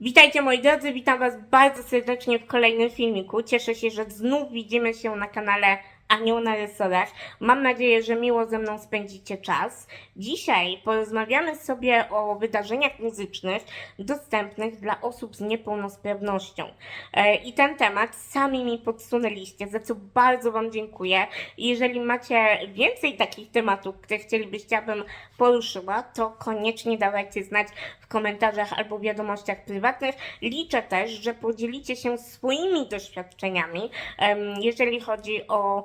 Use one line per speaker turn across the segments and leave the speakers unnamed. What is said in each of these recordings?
Witajcie moi drodzy, witam Was bardzo serdecznie w kolejnym filmiku. Cieszę się, że znów widzimy się na kanale Anioł na Rysorach. Mam nadzieję, że miło ze mną spędzicie czas. Dzisiaj porozmawiamy sobie o wydarzeniach muzycznych dostępnych dla osób z niepełnosprawnością. E, I ten temat sami mi podsunęliście, za co bardzo Wam dziękuję. Jeżeli macie więcej takich tematów, które chcielibyście, abym poruszyła, to koniecznie dawajcie znać w komentarzach albo wiadomościach prywatnych. Liczę też, że podzielicie się swoimi doświadczeniami, jeżeli chodzi o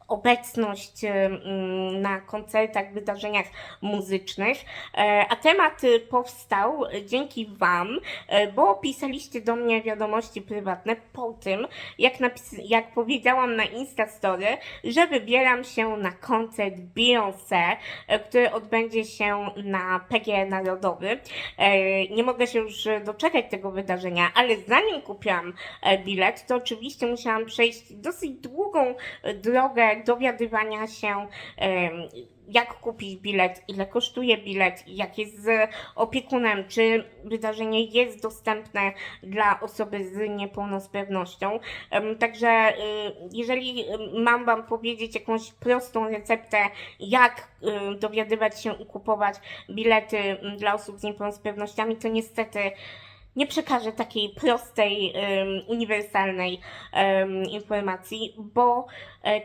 obecność na koncertach, wydarzeniach muzycznych. E, A temat y, powstał dzięki Wam, e, bo pisaliście do mnie wiadomości prywatne po tym, jak, jak powiedziałam na Instastory, że wybieram się na koncert Beyoncé, e, który odbędzie się na PG Narodowy. Nie mogę się już doczekać tego wydarzenia, ale zanim kupiłam bilet, to oczywiście musiałam przejść dosyć długą drogę dowiadywania się, jak kupić bilet, ile kosztuje bilet, jak jest z opiekunem, czy wydarzenie jest dostępne dla osoby z niepełnosprawnością. Także y, jeżeli y, mam Wam powiedzieć jakąś prostą receptę, jak y, dowiadywać się i kupować bilety mm, dla osób z niepełnosprawnościami, to niestety nie przekażę takiej prostej, ym, uniwersalnej ym, informacji, bo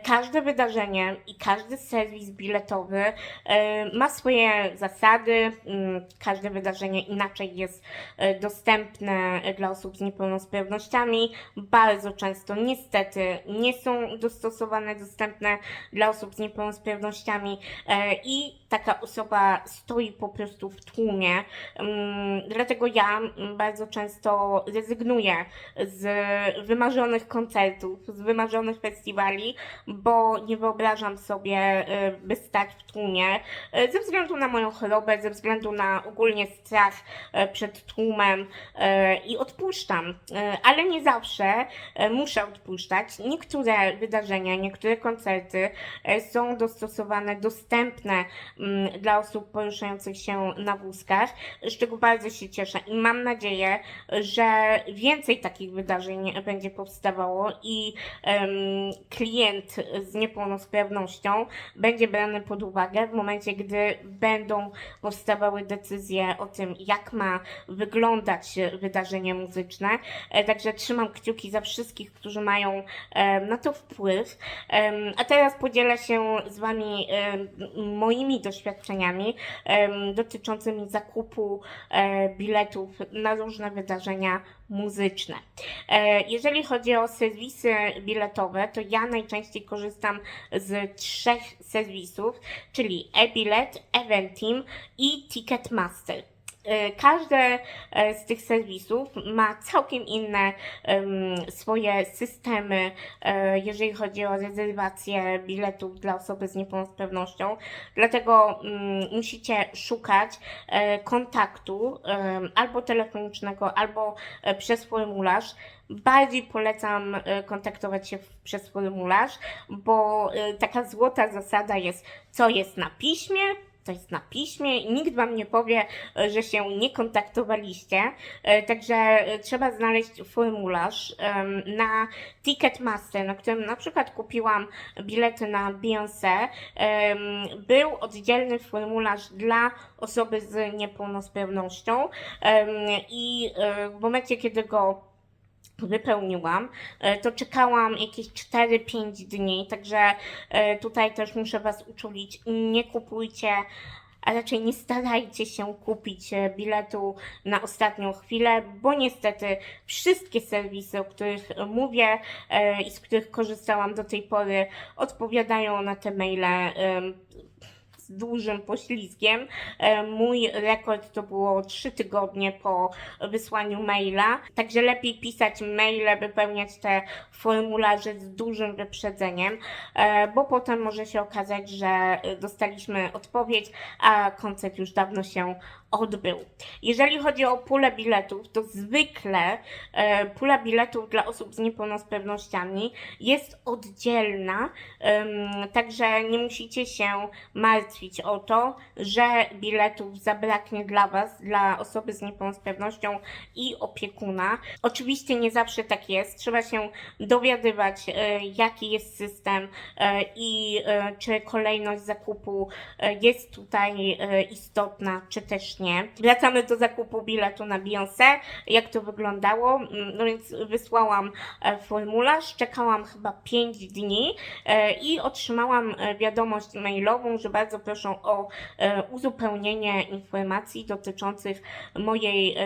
każde wydarzenie i każdy serwis biletowy e, ma swoje zasady. ym, Każde wydarzenie inaczej jest e, dostępne dla osób z niepełnosprawnościami. Bardzo często, niestety, nie są dostosowane, dostępne dla osób z niepełnosprawnościami e, i taka osoba stoi po prostu w tłumie. Ym, Dlatego ja mm, bardzo często rezygnuję z wymarzonych koncertów, z wymarzonych festiwali, bo nie wyobrażam sobie, y, by stać w tłumie y, ze względu na moją chorobę, ze względu na ogólnie strach y, przed tłumem i odpuszczam. Ale nie zawsze muszę odpuszczać. Niektóre wydarzenia, niektóre koncerty są dostosowane, dostępne mm, dla osób poruszających się na wózkach, z czego bardzo się cieszę i mam nadzieję, że więcej takich wydarzeń będzie powstawało i em, klient z niepełnosprawnością będzie brany pod uwagę w momencie, gdy będą powstawały decyzje o tym, jak ma wyglądać wydarzenie muzyczne. E, Także trzymam kciuki za wszystkich, którzy mają em, na to wpływ. A teraz podzielę się z Wami em, moimi doświadczeniami dotyczącymi zakupu e, biletów na różne wydarzenia muzyczne. E, Jeżeli chodzi o serwisy biletowe, to ja najczęściej korzystam z trzech serwisów, czyli e-bilet, Eventim i Ticketmaster. E, Każde e, z tych serwisów ma całkiem inne swoje systemy, e, jeżeli chodzi o rezerwację biletów dla osoby z niepełnosprawnością. Dlatego mm, musicie szukać kontaktu albo telefonicznego, albo przez formularz. Bardziej polecam kontaktować się przez formularz, bo taka złota zasada jest, co jest na piśmie, to jest na piśmie i nikt Wam nie powie, że się nie kontaktowaliście. E, Także trzeba znaleźć formularz na Ticketmaster, na którym na przykład kupiłam bilety na Beyoncé. Był oddzielny formularz dla osoby z niepełnosprawnością i e, w momencie, kiedy go wypełniłam, e, to czekałam jakieś 4-5 dni, także e, tutaj też muszę Was uczulić, nie kupujcie, a raczej nie starajcie się kupić e, biletu na ostatnią chwilę, bo niestety wszystkie serwisy, o których mówię i z których korzystałam do tej pory, odpowiadają na te maile z dużym poślizgiem. E, Mój rekord to było 3 tygodnie po wysłaniu maila, także lepiej pisać maile, wypełniać te formularze z dużym wyprzedzeniem, e, bo potem może się okazać, że dostaliśmy odpowiedź, a koncert już dawno się odbył. Jeżeli chodzi o pulę biletów, to zwykle e, pula biletów dla osób z niepełnosprawnościami jest oddzielna, em, także nie musicie się martwić o to, że biletów zabraknie dla Was, dla osoby z niepełnosprawnością i opiekuna. Oczywiście nie zawsze tak jest. Trzeba się dowiadywać, e, jaki jest system e, i e, czy kolejność zakupu e, jest tutaj e, istotna, czy też Wracamy do zakupu biletu na Beyoncé. Jak to wyglądało? Mm, No więc wysłałam e, formularz, czekałam chyba 5 dni e, i otrzymałam e, wiadomość mailową, że bardzo proszę o uzupełnienie informacji dotyczących mojej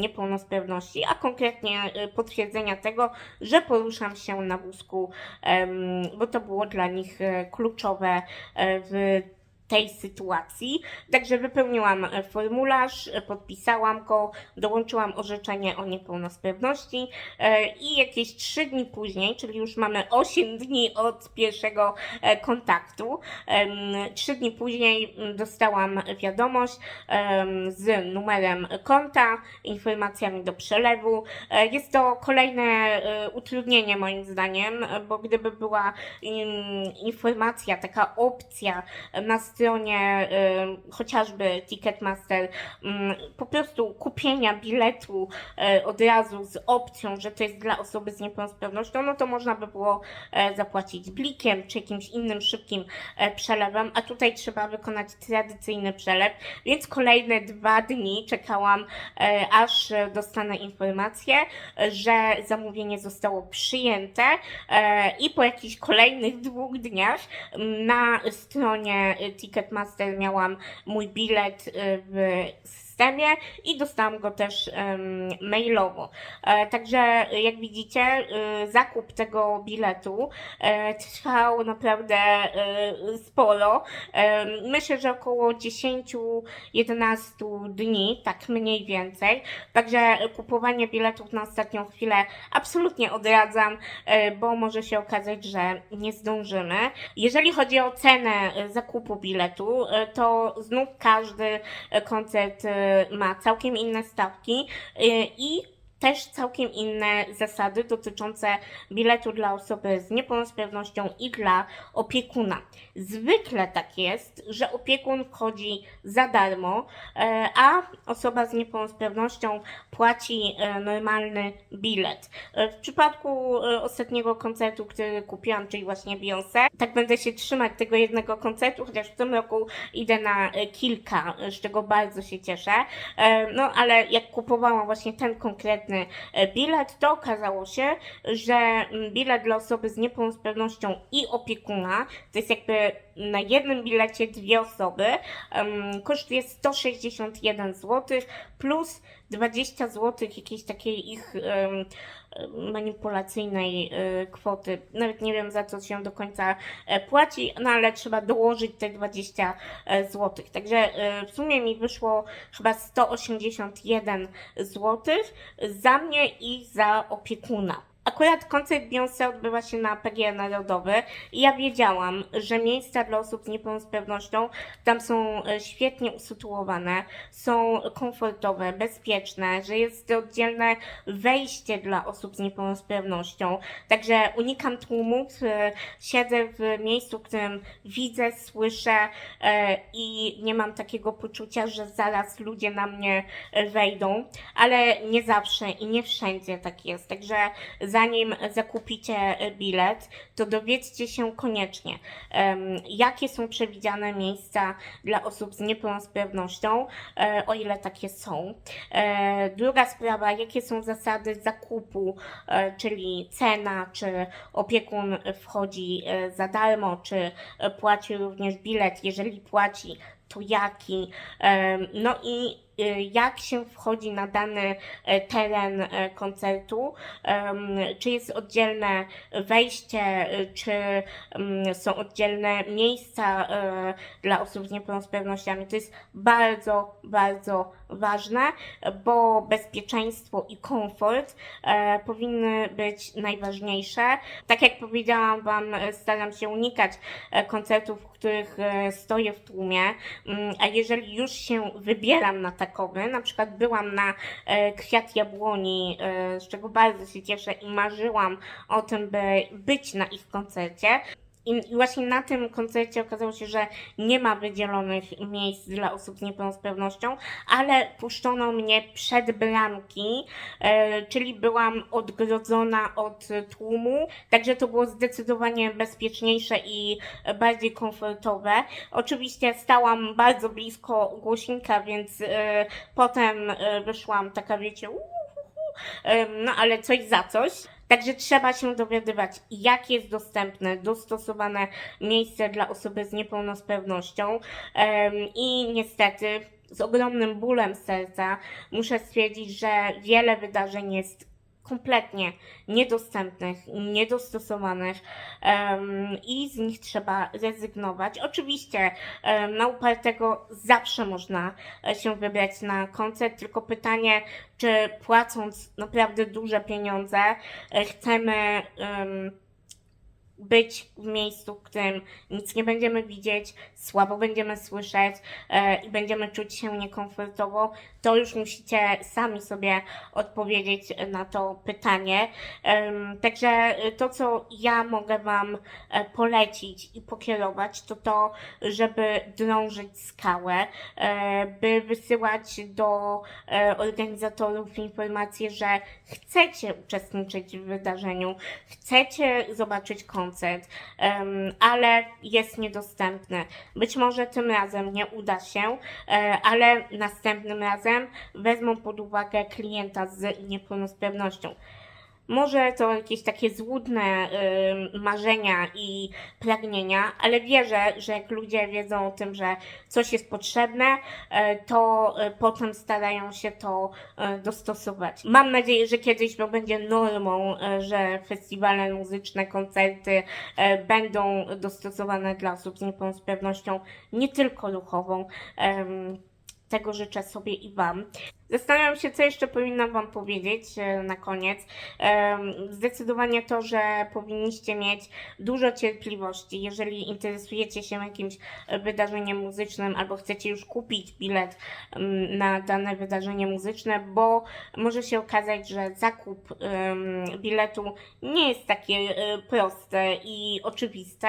niepełnosprawności, a konkretnie potwierdzenia tego, że poruszam się na wózku, bo to było dla nich kluczowe w tej sytuacji. Także wypełniłam e, formularz, e, podpisałam go, dołączyłam orzeczenie o niepełnosprawności e, i jakieś 3 dni później, czyli już mamy 8 dni od pierwszego kontaktu, 3 dni później mm, dostałam wiadomość z numerem konta, informacjami do przelewu. Jest to kolejne utrudnienie moim zdaniem, bo gdyby była im, informacja, taka opcja na stronie y, chociażby Ticketmaster mm, po prostu kupienia biletu y, od razu z opcją, że to jest dla osoby z niepełnosprawnością, no to można by było e, zapłacić blikiem czy jakimś innym szybkim e, przelewem, a tutaj trzeba wykonać tradycyjny przelew, więc kolejne dwa dni czekałam, e, aż dostanę informację, że zamówienie zostało przyjęte i po jakichś kolejnych dwóch dniach m, na stronie y, Ticketmaster miałam mój bilet y, w systemie i dostałam go też mailowo. E, Także jak widzicie, y, zakup tego biletu e, trwał naprawdę e, sporo. E, Myślę, że około 10-11 dni, tak mniej więcej. Także kupowanie biletów na ostatnią chwilę absolutnie odradzam, e, bo może się okazać, że nie zdążymy. Jeżeli chodzi o cenę e, zakupu biletu, e, to znów każdy e, koncert e, ma całkiem inne stawki e, i też całkiem inne zasady dotyczące biletu dla osoby z niepełnosprawnością i dla opiekuna. Zwykle tak jest, że opiekun wchodzi za darmo, e, a osoba z niepełnosprawnością płaci e, normalny bilet. E, W przypadku ostatniego koncertu, który kupiłam, czyli właśnie Beyoncé, tak będę się trzymać tego jednego koncertu, chociaż w tym roku idę na kilka, z czego bardzo się cieszę. No ale jak kupowałam właśnie ten konkretny e, bilet, to okazało się, że mm, bilet dla osoby z niepełnosprawnością i opiekuna, to jest jakby na jednym bilecie dwie osoby, kosztuje 161 zł plus 20 zł jakiejś takiej ich manipulacyjnej e, kwoty. Nawet nie wiem za co się do końca e, płaci, no ale trzeba dołożyć te 20 zł. Także e, w sumie mi wyszło chyba 181 zł za mnie i za opiekuna. Akurat koncert Beyoncé odbywa się na PGE Narodowy i ja wiedziałam, że miejsca dla osób z niepełnosprawnością tam są e, świetnie usytuowane, są komfortowe, bezpieczne, że jest oddzielne wejście dla osób z niepełnosprawnością. Także unikam tłumów, siedzę w miejscu, w którym widzę, słyszę e, i nie mam takiego poczucia, że zaraz ludzie na mnie wejdą, ale nie zawsze i nie wszędzie tak jest. Także zanim zakupicie e, bilet, to dowiedzcie się koniecznie, jakie są przewidziane miejsca dla osób z niepełnosprawnością, e, o ile takie są. E, Druga sprawa, jakie są zasady zakupu, czyli cena, czy opiekun wchodzi za darmo, czy płaci również bilet, jeżeli płaci, to jaki, no i jak się wchodzi na dany e, teren e, koncertu, czy jest oddzielne wejście, e, czy są oddzielne miejsca dla osób z niepełnosprawnościami. To jest bardzo, bardzo ważne, bo bezpieczeństwo i komfort powinny być najważniejsze. Tak jak powiedziałam Wam, staram się unikać koncertów, których e, stoję w tłumie, Mm, a jeżeli już się wybieram na takowy, na przykład byłam na e, Kwiat Jabłoni, e, z czego bardzo się cieszę i marzyłam o tym, by być na ich koncercie, I właśnie na tym koncercie okazało się, że nie ma wydzielonych miejsc dla osób z niepełnosprawnością, ale puszczono mnie przed bramki, e, czyli byłam odgrodzona od tłumu, także to było zdecydowanie bezpieczniejsze i bardziej komfortowe. Oczywiście stałam bardzo blisko głośnika, więc e, potem e, wyszłam taka, wiecie, no ale coś za coś. Także trzeba się dowiadywać, jak jest dostępne, dostosowane miejsce dla osoby z niepełnosprawnością. I niestety, z ogromnym bólem serca, muszę stwierdzić, że wiele wydarzeń jest kompletnie niedostępnych, niedostosowanych em, i z nich trzeba rezygnować. Oczywiście em, na upartego zawsze można e, się wybrać na koncert, tylko pytanie, czy płacąc naprawdę duże pieniądze e, chcemy em, być w miejscu, w którym nic nie będziemy widzieć, słabo będziemy słyszeć e, i będziemy czuć się niekomfortowo, to już musicie sami sobie odpowiedzieć na to pytanie. Także to, co ja mogę Wam e, polecić i pokierować, to to, żeby drążyć skałę, e, by wysyłać do organizatorów informacje, że chcecie uczestniczyć w wydarzeniu, chcecie zobaczyć koncert, ale jest niedostępny. Być może tym razem nie uda się, e, ale następnym razem wezmą pod uwagę klienta z niepełnosprawnością. Może to jakieś takie złudne ym, marzenia i pragnienia, ale wierzę, że jak ludzie wiedzą o tym, że coś jest potrzebne, e, to e, potem starają się to e, dostosować. Mam nadzieję, że kiedyś to będzie normą, e, że festiwale muzyczne, koncerty e, będą dostosowane dla osób z niepełnosprawnością, nie tylko ruchową. Em, Tego życzę sobie i Wam. Zastanawiam się, co jeszcze powinnam Wam powiedzieć e, na koniec. Zdecydowanie to, że powinniście mieć dużo cierpliwości, jeżeli interesujecie się jakimś e, wydarzeniem muzycznym albo chcecie już kupić bilet na dane wydarzenie muzyczne, bo może się okazać, że zakup biletu nie jest takie e, proste i oczywiste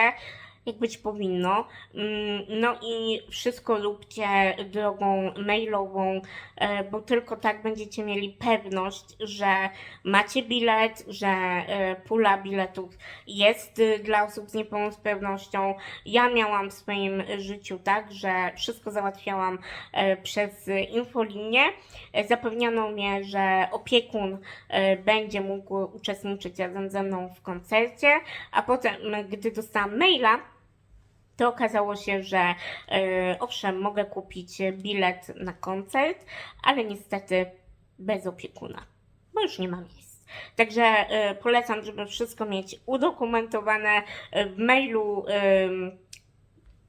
jak być powinno. Mm, No i wszystko róbcie drogą mailową, e, bo tylko tak będziecie mieli pewność, że macie bilet, że e, pula biletów jest y, dla osób z niepełnosprawnością. Ja miałam w swoim życiu tak, że wszystko załatwiałam e, przez infolinię. Zapewniano mnie, że opiekun będzie mógł uczestniczyć razem ze mną w koncercie, a potem, gdy dostałam maila, to okazało się, że e, owszem, mogę kupić bilet na koncert, ale niestety bez opiekuna, bo już nie ma miejsc. Także e, polecam, żeby wszystko mieć udokumentowane w mailu.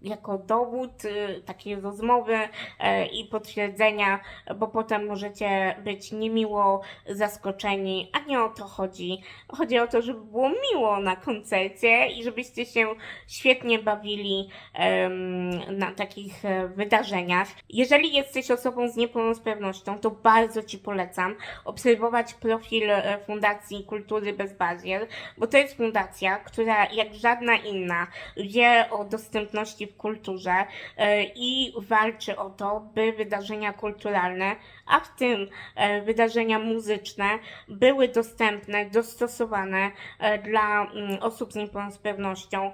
Jako dowód y, takiej rozmowy e, i potwierdzenia, bo potem możecie być niemiło zaskoczeni, a nie o to chodzi. Chodzi o to, żeby było miło na koncercie i żebyście się świetnie bawili na takich e, wydarzeniach. Jeżeli jesteś osobą z niepełnosprawnością, to bardzo Ci polecam obserwować profil e, Fundacji Kultury Bez Barier, bo to jest fundacja, która jak żadna inna wie o dostępności kulturze e, i walczy o to, by wydarzenia kulturalne, a w tym e, wydarzenia muzyczne, były dostępne, dostosowane e, dla mm, osób z niepełnosprawnością.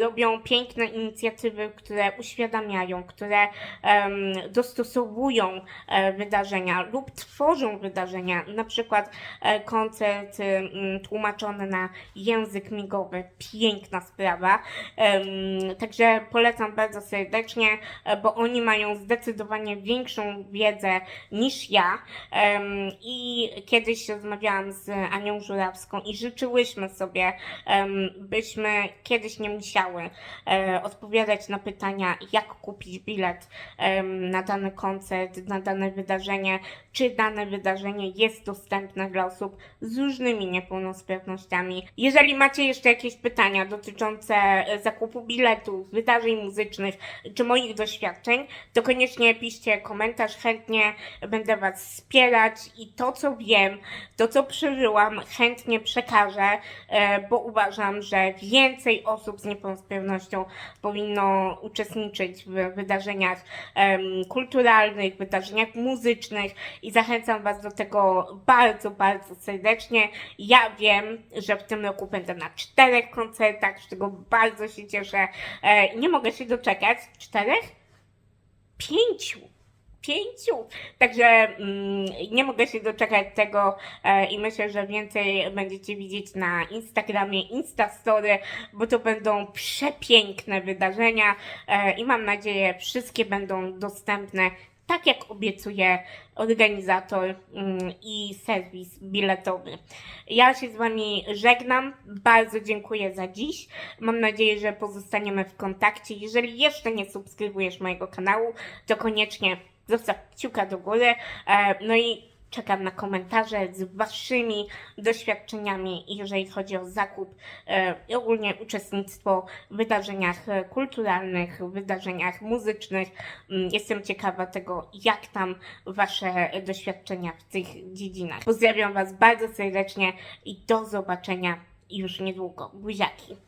Robią piękne inicjatywy, które uświadamiają, które dostosowują wydarzenia lub tworzą wydarzenia, na przykład koncert mm, tłumaczony na język migowy. Piękna sprawa. Także polecam bardzo serdecznie, e, bo oni mają zdecydowanie większą wiedzę niż ja. I kiedyś rozmawiałam z Anią Żurawską i życzyłyśmy sobie, byśmy kiedyś nie musiały e, odpowiadać na pytania, jak kupić bilet na dany koncert, na dane wydarzenie, czy dane wydarzenie jest dostępne dla osób z różnymi niepełnosprawnościami. Jeżeli macie jeszcze jakieś pytania dotyczące e, zakupu biletów, wydarzeń muzycznych czy moich doświadczeń, to koniecznie piszcie komentarz, chętnie będę Was wspierać i to, co wiem, to, co przeżyłam, chętnie przekażę, e, bo uważam, że więcej osób z niepełnosprawnością powinno uczestniczyć w wydarzeniach kulturalnych, wydarzeniach muzycznych i zachęcam Was do tego bardzo, bardzo serdecznie. Ja wiem, że w tym roku będę na czterech koncertach, z czego bardzo się cieszę. E, nie mogę się doczekać. Czterech? Pięciu. Pięciu. Także mm, nie mogę się doczekać tego e, i myślę, że więcej będziecie widzieć na Instagramie, Instastory, bo to będą przepiękne wydarzenia e, i mam nadzieję, wszystkie będą dostępne tak jak obiecuje organizator mm, i serwis biletowy. Ja się z Wami żegnam, bardzo dziękuję za dziś. Mam nadzieję, że pozostaniemy w kontakcie. Jeżeli jeszcze nie subskrybujesz mojego kanału, to koniecznie zostaw kciuka do góry. E, No i czekam na komentarze z Waszymi doświadczeniami, jeżeli chodzi o zakup e, i ogólnie uczestnictwo w wydarzeniach e, kulturalnych, w wydarzeniach muzycznych. Mm, Jestem ciekawa tego, jak tam Wasze doświadczenia w tych dziedzinach. Pozdrawiam Was bardzo serdecznie i do zobaczenia już niedługo. Buziaki.